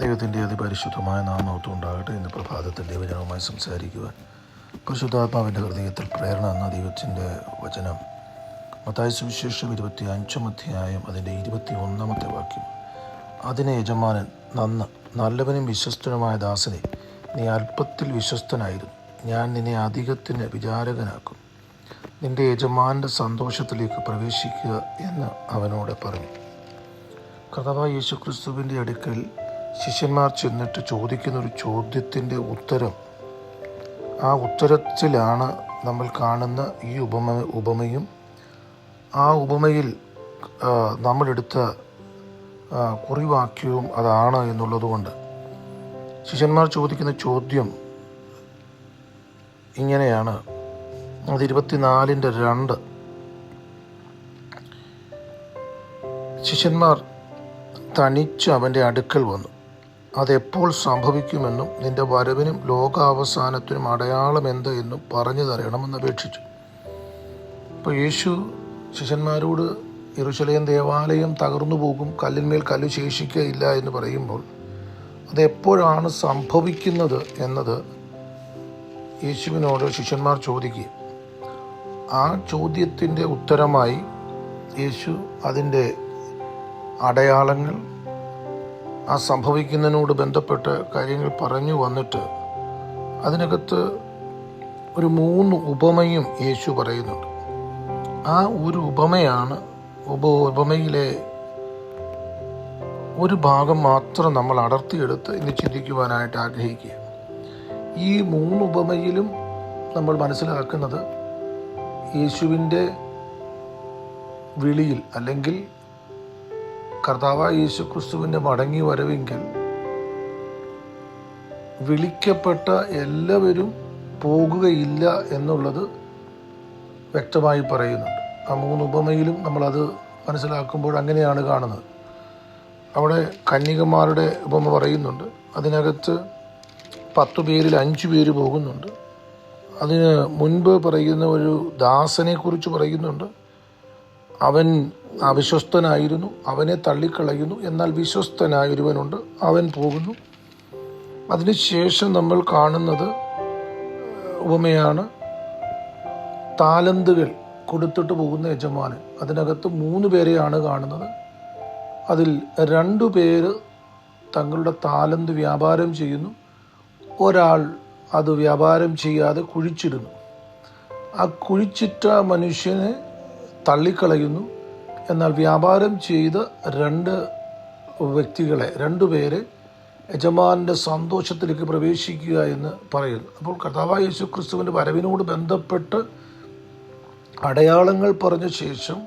ദൈവത്തിന്റെ അതിപരിശുദ്ധമായ നാമത്വം ഉണ്ടാകട്ടെ ഇന്ന് പ്രഭാതത്തിൽ ദൈവജനവുമായി സംസാരിക്കുവാൻ പരിശുദ്ധാത്മാവിന്റെ ഹൃദയത്തിൽ പ്രേരണ എന്ന ദൈവത്തിന്റെ വചനം. മത്തായ സുവിശേഷം ഇരുപത്തി അഞ്ചാം അധ്യായം അതിന്റെ ഇരുപത്തി ഒന്നാമത്തെ വാക്യം. അതിനെ യജമാനൻ നന്ന് നല്ലവനും വിശ്വസ്തനുമായ ദാസനെ നീ അല്പത്തിൽ വിശ്വസ്തനായിരുന്നു. ഞാൻ നിന്നെ അധികത്തിന് വിചാരകനാക്കും. നിന്റെ യജമാന്റെ സന്തോഷത്തിലേക്ക് പ്രവേശിക്കുക എന്ന് അവനോട് പറഞ്ഞു. കർത്താവായ യേശുക്രിസ്തുവിന്റെ അടുക്കൽ ശിഷ്യന്മാർ ചെന്നിട്ട് ചോദിക്കുന്ന ഒരു ചോദ്യത്തിന്റെ ഉത്തരം. ആ ഉത്തരത്തിലാണ് നമ്മൾ കാണുന്ന ഈ ഉപമ ഉപമയും. ആ ഉപമയിൽ നമ്മളെടുത്ത കുറിവാക്യവും അതാണ് എന്നുള്ളതുകൊണ്ട് ശിഷ്യന്മാർ ചോദിക്കുന്ന ചോദ്യം ഇങ്ങനെയാണ്. അത് ഇരുപത്തിനാലിന്റെ രണ്ട്. ശിഷ്യന്മാർ തനിച്ച് അവന്റെ അടുക്കൽ വന്നു. അതെപ്പോൾ സംഭവിക്കുമെന്നും നിന്റെ വരവിനും ലോകാവസാനത്തിനും അടയാളം എന്ത് എന്നും പറഞ്ഞു തരണമെന്ന് അപേക്ഷിച്ചു. അപ്പോൾ യേശു ശിഷ്യന്മാരോട് യെരൂശലേം ദേവാലയം തകർന്നു പോകും കല്ലിന്മേൽ കല്ല് ശേഷിക്കുകയില്ല എന്ന് പറയുമ്പോൾ അതെപ്പോഴാണ് സംഭവിക്കുന്നത് എന്നത് യേശുവിനോട് ശിഷ്യന്മാർ ചോദിക്കുക. ആ ചോദ്യത്തിന്റെ ഉത്തരമായി യേശു അതിന്റെ അടയാളങ്ങൾ ആ സംഭവിക്കുന്നതിനോട് ബന്ധപ്പെട്ട് കാര്യങ്ങൾ പറഞ്ഞു വന്നിട്ട് അതിനകത്ത് ഒരു മൂന്ന് ഉപമയും യേശു പറയുന്നുണ്ട്. ആ ഒരു ഉപമയാണ് ഉപ ഉപമയിലെ ഒരു ഭാഗം മാത്രം നമ്മൾ അടർത്തിയെടുത്ത് ഇന്ന് ചിന്തിക്കുവാനായിട്ട് ആഗ്രഹിക്കുക. ഈ മൂന്ന് ഉപമയിലും നമ്മൾ മനസ്സിലാക്കുന്നത് യേശുവിന്റെ വിളിയിൽ അല്ലെങ്കിൽ കർത്താവായ യേശു ക്രിസ്തുവിന്റെ മടങ്ങി വരവെങ്കിൽ വിളിക്കപ്പെട്ട എല്ലാവരും പോകുകയില്ല എന്നുള്ളത് വ്യക്തമായി പറയുന്നുണ്ട് ആ മൂന്ന് ഉപമയിലും നമ്മളത് മനസ്സിലാക്കുമ്പോൾ അങ്ങനെയാണ് കാണുന്നത്. അവിടെ കന്യകമാരുടെ ഉപമ പറയുന്നുണ്ട്. അതിനകത്ത് പത്തു പേരിൽ അഞ്ചു പേര് പോകുന്നുണ്ട്. അതിന് മുൻപ് പറയുന്ന ഒരു ദാസനെക്കുറിച്ച് പറയുന്നുണ്ട്. അവൻ അവിശ്വസ്തനായിരുന്നു. അവനെ തള്ളിക്കളയുന്നു. എന്നാൽ വിശ്വസ്തനായ ഒരുവനുണ്ട് അവൻ പോകുന്നു. അതിനുശേഷം നമ്മൾ കാണുന്നത് ഉപമയാണ് താലന്തുകൾ കൊടുത്തിട്ട് പോകുന്ന യജമാനൻ. അതിനകത്ത് മൂന്ന് പേരെയാണ് കാണുന്നത്. അതിൽ രണ്ടു പേര് തങ്ങളുടെ താലന്ത് വ്യാപാരം ചെയ്യുന്നു. ഒരാൾ അത് വ്യാപാരം ചെയ്യാതെ കുഴിച്ചിടുന്നു. ആ കുഴിച്ചിട്ട മനുഷ്യനെ തള്ളിക്കളയുന്നു. എന്നാൽ വ്യാപാരം ചെയ്ത് രണ്ട് വ്യക്തികളെ രണ്ടുപേരെ യജമാന്റെ സന്തോഷത്തിലേക്ക് പ്രവേശിക്കുക എന്ന് പറയുന്നു. അപ്പോൾ കർത്താവായ യേശു ക്രിസ്തുവിന്റെ വരവിനോട് ബന്ധപ്പെട്ട് അടയാളങ്ങൾ പറഞ്ഞ ശേഷം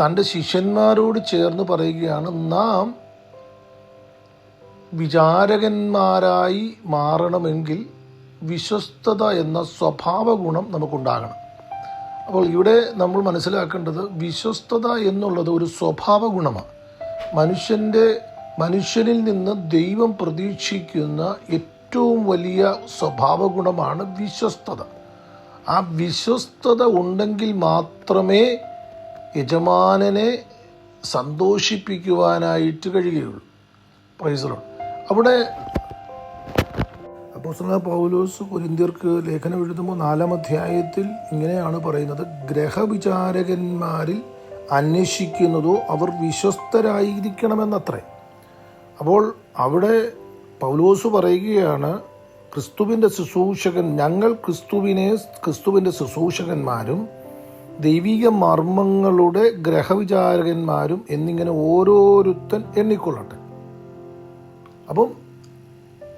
തന്റെ ശിഷ്യന്മാരോട് ചേർന്ന് പറയുകയാണ് നാം വിചാരകന്മാരായി മാറണമെങ്കിൽ വിശ്വസ്തത എന്ന സ്വഭാവ ഗുണം നമുക്കുണ്ടാകണം. അപ്പോൾ ഇവിടെ നമ്മൾ മനസ്സിലാക്കേണ്ടത് വിശ്വസ്തത എന്നുള്ളത് ഒരു സ്വഭാവ ഗുണമാണ് മനുഷ്യന്റെ മനുഷ്യനിൽ നിന്ന് ദൈവം പ്രതീക്ഷിക്കുന്ന ഏറ്റവും വലിയ സ്വഭാവ ഗുണമാണ് വിശ്വസ്തത. ആ വിശ്വസ്തത ഉണ്ടെങ്കിൽ മാത്രമേ യജമാനനെ സന്തോഷിപ്പിക്കുവാനായിട്ട് കഴിയുകയുള്ളൂ. പ്രൈസറോ അവിടെ അപ്പോസ്തലനായ പൗലോസ് കുരിന്തിർക്ക് ലേഖനം എഴുതുമ്പോൾ നാലാം അധ്യായത്തിൽ ഇങ്ങനെയാണ് പറയുന്നത്. ഗ്രഹവിചാരകന്മാരിൽ അന്വേഷിക്കുന്നതോ അവർ വിശ്വസ്തരായിരിക്കണമെന്നത്രേ. അപ്പോൾ അവിടെ പൗലോസ് പറയുകയാണ് ക്രിസ്തുവിന്റെ ശുശ്രൂഷകൻ ഞങ്ങൾ ക്രിസ്തുവിനെ ക്രിസ്തുവിന്റെ ശുശ്രൂഷകന്മാരും ദൈവിക മർമ്മങ്ങളുടെ ഗ്രഹവിചാരകന്മാരും എന്നിങ്ങനെ ഓരോരുത്തൻ എണ്ണിക്കൊള്ളട്ടെ. അപ്പം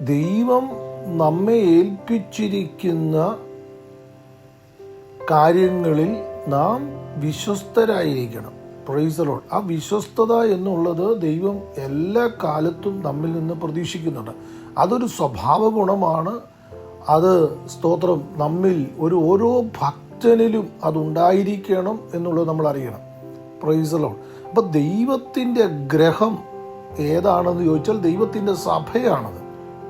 ദൈവം നമ്മെ ഏൽപ്പിച്ചിരിക്കുന്ന കാര്യങ്ങളിൽ നാം വിശ്വസ്തരായിരിക്കണം. പ്രൈസലോൺ ആ വിശ്വസ്തത എന്നുള്ളത് ദൈവം എല്ലാ കാലത്തും നമ്മിൽ നിന്ന് പ്രതീക്ഷിക്കുന്നുണ്ട്. അതൊരു സ്വഭാവ ഗുണമാണ്. അത് സ്തോത്രം നമ്മിൽ ഒരു ഓരോ ഭക്തനിലും അതുണ്ടായിരിക്കണം എന്നുള്ളത് നമ്മൾ അറിയണം. പ്രൈസലോൺ അപ്പം ദൈവത്തിന്റെ ഗ്രഹം ഏതാണെന്ന് ചോദിച്ചാൽ ദൈവത്തിന്റെ സഭയാണത്.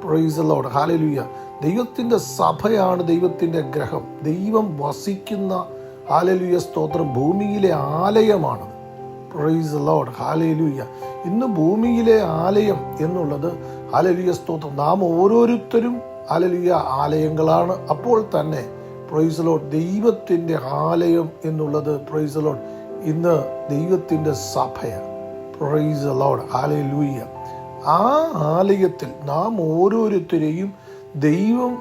പ്രൈസലോഡ് ഹാലലുയ്യ ദൈവത്തിന്റെ സഭയാണ് ദൈവത്തിന്റെ ഗ്രഹം. ദൈവം വസിക്കുന്ന ഹാലലുയ സ്തോത്രം ഭൂമിയിലെ ആലയമാണ്. പ്രൈസ് ലോഡ് ഹാലലുയ്യ ഇന്ന് ഭൂമിയിലെ ആലയം എന്നുള്ളത് ഹാലലുയ സ്തോത്രം. നാം ഓരോരുത്തരും ഹാലലുയ ആലയങ്ങളാണ്. അപ്പോൾ തന്നെ പ്രൈസ് ലോഡ് ദൈവത്തിന്റെ ആലയം എന്നുള്ളത് പ്രൈസ് ലോഡ് ഇന്ന് ദൈവത്തിന്റെ സഭയാണ്. പ്രൈസ് ലോഡ് ഹാലലുയ്യ ആ ആലയത്തിൽ നാം ഓരോരുത്തരെയും ദൈവം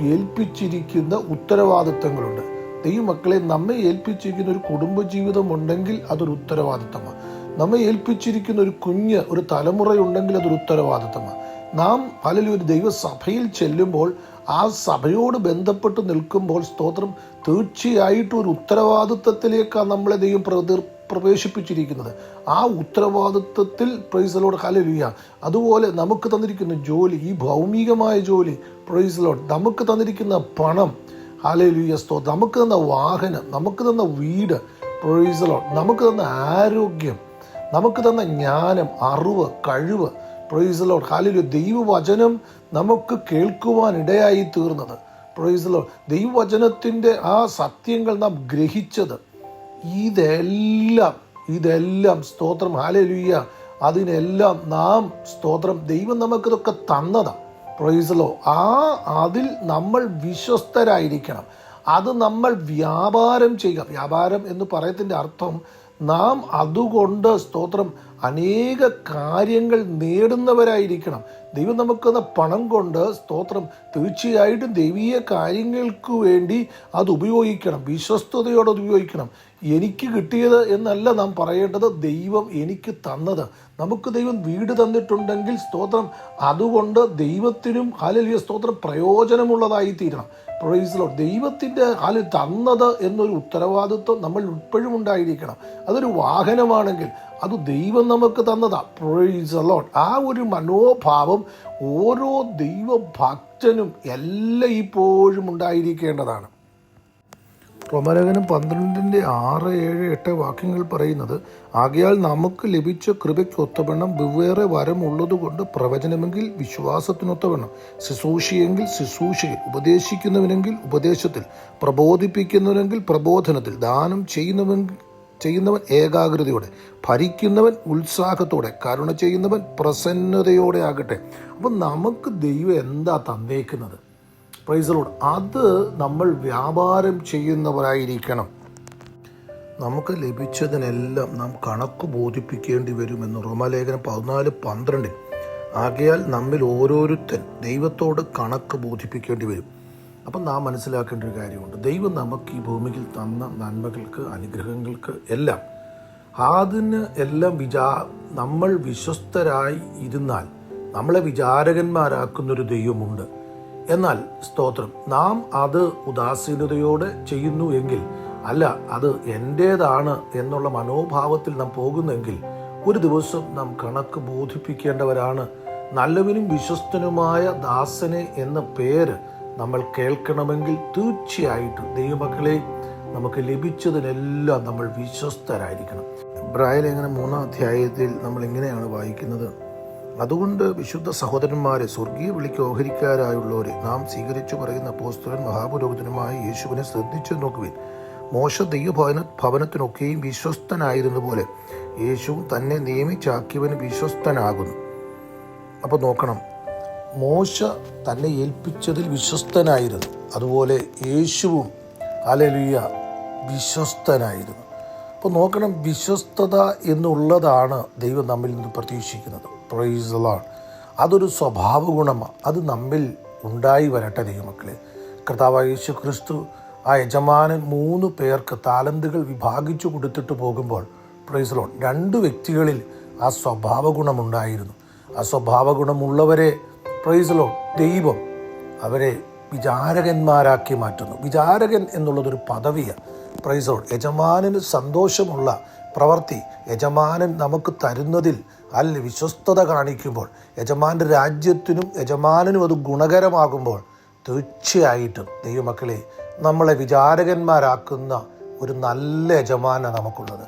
ഏൽപ്പിച്ചിരിക്കുന്ന ഉത്തരവാദിത്തങ്ങളുണ്ട്. ദൈവമക്കളെ നമ്മെ ഏൽപ്പിച്ചിരിക്കുന്ന ഒരു കുടുംബജീവിതം ഉണ്ടെങ്കിൽ അതൊരു ഉത്തരവാദിത്തമാണ് നമ്മെ ഏൽപ്പിച്ചിരിക്കുന്ന ഒരു കുഞ്ഞ് ഒരു തലമുറയുണ്ടെങ്കിൽ അതൊരു ഉത്തരവാദിത്തമാണ് നാം പലരും ഒരു ദൈവസഭയിൽ ചെല്ലുമ്പോൾ ആ സഭയോട് ബന്ധപ്പെട്ട് നിൽക്കുമ്പോൾ സ്തോത്രം തീർച്ചയായിട്ടും ഒരു ഉത്തരവാദിത്തത്തിലേക്കാണ് നമ്മളെ ദൈവം പ്രതി പ്രവേശിപ്പിച്ചിരിക്കുന്നത്. ആ ഉത്തരവാദിത്വത്തിൽ പ്രൈസലോട് കലരുക അതുപോലെ നമുക്ക് തന്നിരിക്കുന്ന ജോലി ഈ ഭൗമികമായ ജോലി പ്രൈസലോട് നമുക്ക് തന്നിരിക്കുന്ന പണം ഹലലിയ സ്തോ നമുക്ക് തന്ന വാഹനം നമുക്ക് തന്ന വീട് പ്രൈസലോട് നമുക്ക് തന്ന ആരോഗ്യം നമുക്ക് തന്ന ജ്ഞാനം അറിവ് കഴിവ് പ്രൊയ്സലോട് ഹാലിലു ദൈവവചനം നമുക്ക് കേൾക്കുവാൻ ഇടയായി തീർന്നത് പ്രൊയ്സലോ ദൈവവചനത്തിന്റെ ആ സത്യങ്ങൾ നാം ഗ്രഹിച്ചത് ഇതെല്ലാം ഇതെല്ലാം സ്തോത്രം ഹാലലുയ്യ അതിനെല്ലാം നാം സ്തോത്രം. ദൈവം നമുക്കിതൊക്കെ തന്നതാണ് പ്രൊയ്സലോ ആ അതിൽ നമ്മൾ വിശ്വസ്തരായിരിക്കണം. അത് നമ്മൾ വ്യാപാരം ചെയ്യുക. വ്യാപാരം എന്ന് പറയത്തിന്റെ അർത്ഥം നാം അതുകൊണ്ട് സ്തോത്രം അനേക കാര്യങ്ങൾ നേടുന്നവരായിരിക്കണം. ദൈവം നമുക്കുന്ന പണം കൊണ്ട് സ്തോത്രം തീർച്ചയായിട്ടും ദൈവീയ കാര്യങ്ങൾക്ക് വേണ്ടി അത് ഉപയോഗിക്കണം. വിശ്വസ്തയോടെ ഉപയോഗിക്കണം. എനിക്ക് കിട്ടിയത് എന്നല്ല നാം പറയേണ്ടത് ദൈവം എനിക്ക് തന്നത്. നമുക്ക് ദൈവം വീട് തന്നിട്ടുണ്ടെങ്കിൽ സ്തോത്രം. അതുകൊണ്ട് ദൈവത്തിനും ഹാലലിയ സ്തോത്രം പ്രയോജനമുള്ളതായി തീരണം. പ്രൊയ്സിലോ ദൈവത്തിന്റെ ഹാലിൽ തന്നത് എന്നൊരു ഉത്തരവാദിത്വം നമ്മൾ ഇപ്പോഴും ഉണ്ടായിരിക്കണം. അതൊരു വാഹനമാണെങ്കിൽ അത് ദൈവം നമുക്ക് തന്നതാ. പ്രൊയ്സ് ലോട്ട് ആ ഒരു മനോഭാവം ഓരോ ദൈവഭക്തനും എല്ലാം ഇപ്പോഴും ഉണ്ടായിരിക്കേണ്ടതാണ്. റോമലേഖനം പന്ത്രണ്ടിന്റെ ആറ് ഏഴ് എട്ട് വാക്യങ്ങൾ പറയുന്നത് ആകയാൽ നമുക്ക് ലഭിച്ച കൃപയ്ക്ക് ഒത്തവണ്ണം വെവ്വേറെ വരം ഉള്ളതുകൊണ്ട് പ്രവചനമെങ്കിൽ വിശ്വാസത്തിനൊത്തവണ്ണം ശുശ്രൂഷയെങ്കിൽ ശുശ്രൂഷയിൽ ഉപദേശിക്കുന്നവനെങ്കിൽ ഉപദേശത്തിൽ പ്രബോധിപ്പിക്കുന്നവനെങ്കിൽ പ്രബോധനത്തിൽ ദാനം ചെയ്യുന്നവെങ്കിൽ ചെയ്യുന്നവൻ ഏകാഗ്രതയോടെ ഭരിക്കുന്നവൻ ഉത്സാഹത്തോടെ കരുണ ചെയ്യുന്നവൻ പ്രസന്നതയോടെ ആകട്ടെ. അപ്പം നമുക്ക് ദൈവം എന്താ തന്നേക്കുന്നത്? പ്രൈസലോട് അത് നമ്മൾ വ്യാപാരം ചെയ്യുന്നവരായിരിക്കണം. നമുക്ക് ലഭിച്ചതിനെല്ലാം നാം കണക്ക് ബോധിപ്പിക്കേണ്ടി വരുമെന്ന് റോമാലേഖനം പതിനാല് പന്ത്രണ്ടിൽ. ആകയാൽ നമ്മിൽ ഓരോരുത്തൻ ദൈവത്തോട് കണക്ക് ബോധിപ്പിക്കേണ്ടി വരും. അപ്പം നാം മനസ്സിലാക്കേണ്ട ഒരു കാര്യമുണ്ട്. ദൈവം നമുക്ക് ഈ ഭൂമിയിൽ തന്ന നന്മകൾക്ക് അനുഗ്രഹങ്ങൾക്ക് എല്ലാം അതിന് എല്ലാം വിചാ നമ്മൾ വിശ്വസ്തരായി ഇരുന്നാൽ നമ്മളെ വിചാരകന്മാരാക്കുന്നൊരു ദൈവമുണ്ട്. എന്നാൽ സ്തോത്രം നാം അത് ഉദാസീനതയോടെ ചെയ്യുന്നു എങ്കിൽ അല്ല അത് എന്റേതാണ് എന്നുള്ള മനോഭാവത്തിൽ നാം പോകുന്നെങ്കിൽ ഒരു ദിവസം നാം കണക്ക് ബോധിപ്പിക്കേണ്ടവരാണ്. നല്ലവനും വിശ്വസ്തനുമായ ദാസനെ എന്ന പേര് നമ്മൾ കേൾക്കണമെങ്കിൽ തീർച്ചയായിട്ടും ദൈവമക്കളെ നമുക്ക് ലഭിച്ചതിനെല്ലാം നമ്മൾ വിശ്വസ്തരായിരിക്കണം. ബ്രായലേഖനം മൂന്നാം അധ്യായത്തിൽ നമ്മൾ ഇങ്ങനെയാണ് വായിക്കുന്നത്? അതുകൊണ്ട് വിശുദ്ധ സഹോദരന്മാരെ സ്വർഗീയ വിളിക്ക് ഓഹരിക്കാരായുള്ളവരെ നാം സ്വീകരിച്ചു പറയുന്ന പോസ്തുലൻ മഹാപുരോഹിതനുമായ യേശുവിനെ ശ്രദ്ധിച്ചു നോക്കുവിൻ. മോശ ദൈവഭവന ഭവനത്തിനൊക്കെയും വിശ്വസ്തനായിരുന്നതുപോലെ യേശു തന്നെ നിയമിച്ചാക്കിയവന് വിശ്വസ്തനാകുന്നു. അപ്പോൾ നോക്കണം. മോശ തന്നെ ഏൽപ്പിച്ചതിൽ വിശ്വസ്തനായിരുന്നു. അതുപോലെ യേശുവും അലലിയ വിശ്വസ്തനായിരുന്നു. അപ്പോൾ നോക്കണം വിശ്വസ്തത എന്നുള്ളതാണ് ദൈവം നമ്മിൽ നിന്ന് പ്രതീക്ഷിക്കുന്നത്. പ്രൈസലാണ് അതൊരു സ്വഭാവ ഗുണമാണ് അത് നമ്മിൽ ഉണ്ടായി വരട്ടെ ദൈവമക്കളെ. കർത്താവ് യേശു ക്രിസ്തു ആ യജമാനൻ മൂന്ന് പേർക്ക് താലന്തുകൾ വിഭാഗിച്ചു കൊടുത്തിട്ട് പോകുമ്പോൾ പ്രൈസലോൺ രണ്ട് വ്യക്തികളിൽ ആ സ്വഭാവ ഗുണമുണ്ടായിരുന്നു ആ സ്വഭാവ ഗുണമുള്ളവരെ പ്രൈസലോൺ ദൈവം അവരെ വിചാരകന്മാരാക്കി മാറ്റുന്നു. വിചാരകൻ എന്നുള്ളതൊരു പദവിയാണ്. പ്രൈസോൾ യജമാനന് സന്തോഷമുള്ള പ്രവൃത്തി യജമാനൻ നമുക്ക് തരുന്നതിൽ അല്ല വിശ്വസ്തത കാണിക്കുമ്പോൾ യജമാന്റെ രാജ്യത്തിനും യജമാനനും അത് ഗുണകരമാകുമ്പോൾ തീർച്ചയായിട്ടും ദൈവമക്കളെ നമ്മളെ വിചാരകന്മാരാക്കുന്ന ഒരു നല്ല യജമാന നമുക്കുള്ളത്.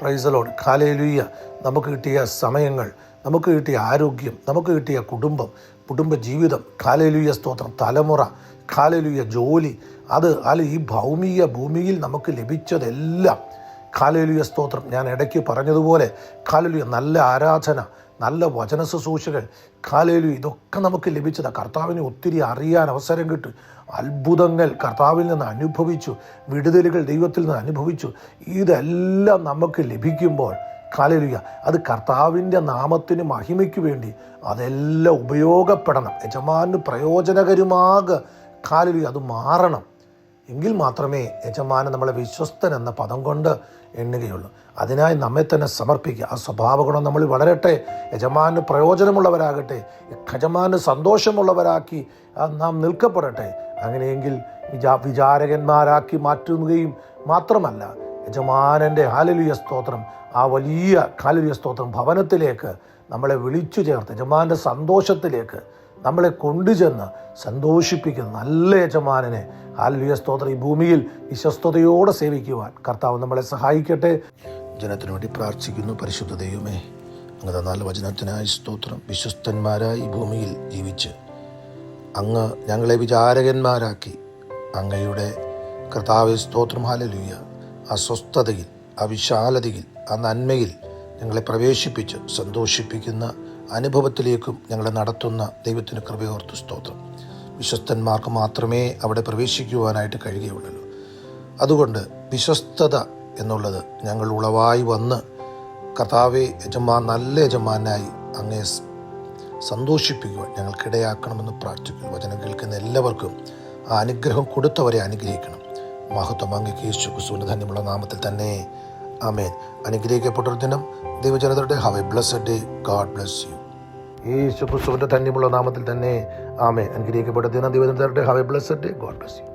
പ്രൈസലോട് കാലയിലുയ്യ നമുക്ക് കിട്ടിയ സമയങ്ങൾ നമുക്ക് കിട്ടിയ ആരോഗ്യം നമുക്ക് കിട്ടിയ കുടുംബം കുടുംബ ജീവിതം. കാലേലുയ്യ സ്തോത്രം. തലമുറ കാലയിലുയ്യ ജോലി അത് അല്ല ഈ ഭൗമിക ഭൂമിയിൽ നമുക്ക് ലഭിച്ചതെല്ലാം കാലലിയ സ്തോത്രം. ഞാൻ ഇടയ്ക്ക് പറഞ്ഞതുപോലെ കാലലിയ നല്ല ആരാധന നല്ല വചന ശുശ്രൂഷകൾ കാലയിലു ഇതൊക്കെ നമുക്ക് ലഭിച്ചതാണ് കർത്താവിനെ ഒത്തിരി അറിയാൻ അവസരം കിട്ടും. അത്ഭുതങ്ങൾ കർത്താവിൽ നിന്ന് അനുഭവിച്ചു. വിടുതലുകൾ ദൈവത്തിൽ നിന്ന് അനുഭവിച്ചു. ഇതെല്ലാം നമുക്ക് ലഭിക്കുമ്പോൾ കാലയിലുക അത് കർത്താവിന്റെ നാമത്തിന് മഹിമയ്ക്ക് വേണ്ടി അതെല്ലാം ഉപയോഗപ്പെടണം. യജമാന് പ്രയോജനകരമാക കാലലുയ അത് മാറണം. എങ്കിൽ മാത്രമേ യജമാനൻ നമ്മളെ വിശ്വസ്തൻ എന്ന പദം കൊണ്ട് എണ്ണുകയുള്ളൂ. അതിനായി നമ്മെ തന്നെ സമർപ്പിക്കുക. ആ സ്വഭാവഗുണം നമ്മൾ വളരട്ടെ. യജമാന് പ്രയോജനമുള്ളവരാകട്ടെ. യജമാന് സന്തോഷമുള്ളവരാക്കി നാം നിൽക്കപ്പെടട്ടെ. അങ്ങനെയെങ്കിൽ വിചാ വിചാരകന്മാരാക്കി മാറ്റുകയും മാത്രമല്ല യജമാനന്റെ ഹാലലിയ സ്തോത്രം ആ വലിയ ഹാലലിയ സ്തോത്രം ഭവനത്തിലേക്ക് നമ്മളെ വിളിച്ചു ചേർത്ത് യജമാന്റെ സന്തോഷത്തിലേക്ക് നമ്മളെ കൊണ്ടുചെന്ന് സന്തോഷിപ്പിക്കുന്ന നല്ല യജമാനനെ ആലുയ സ്തോത്ര. ഈ ഭൂമിയിൽ വിശ്വസ്തയോടെ സേവിക്കുവാൻ കർത്താവ് നമ്മളെ സഹായിക്കട്ടെ. ജനത്തിനു വേണ്ടി പ്രാർത്ഥിക്കുന്നു പരിശുദ്ധ ദൈവമേ. അങ്ങ് നല്ല വചനത്തിനായി സ്തോത്രം. വിശ്വസ്തന്മാരായി ഭൂമിയിൽ ജീവിച്ച് അങ്ങ് ഞങ്ങളെ വിചാരകന്മാരാക്കി. അങ്ങയുടെ കർത്താവ് സ്തോത്രം. ഹാലലുയ ആ സ്വസ്ഥതയിൽ ആ വിശാലതയിൽ ആ നന്മയിൽ ഞങ്ങളെ പ്രവേശിപ്പിച്ച് സന്തോഷിപ്പിക്കുന്ന അനുഭവത്തിലേക്കും ഞങ്ങളെ നടത്തുന്ന ദൈവത്തിന് കൃപയോർത്തു സ്തോത്രം. വിശ്വസ്തന്മാർക്ക് മാത്രമേ അവിടെ പ്രവേശിക്കുവാനായിട്ട് കഴിയുകയുള്ളൂ. അതുകൊണ്ട് വിശ്വസ്തത എന്നുള്ളത് ഞങ്ങൾ ഉളവായി വന്ന് കർത്താവെ യജമാൻ നല്ല യജമാനായി അങ്ങേ സന്തോഷിപ്പിക്കുവാൻ ഞങ്ങൾക്കിടയാക്കണമെന്ന് പ്രാർത്ഥിക്കുന്നു. വചനം കേൾക്കുന്ന എല്ലാവർക്കും ആ അനുഗ്രഹം കൊടുത്തവരെ അനുഗ്രഹിക്കണം. മഹത്വം അങ്ങേക്ക് യേശു ധന്യമുള്ള നാമത്തിൽ തന്നെ. ആമേൻ. അനുഗ്രഹിക്കപ്പെട്ടൊരു ദിനം ദൈവജനതയുടെ have a blessed day God bless you യേശു ക്രിസ്തുവിന്റെ ധന്യമുള്ള നാമത്തിൽ തന്നെ ആമേ അനുഗ്രഹിക്കപ്പെട്ട ദിനം തരട്ടെ. Have a blessed God bless you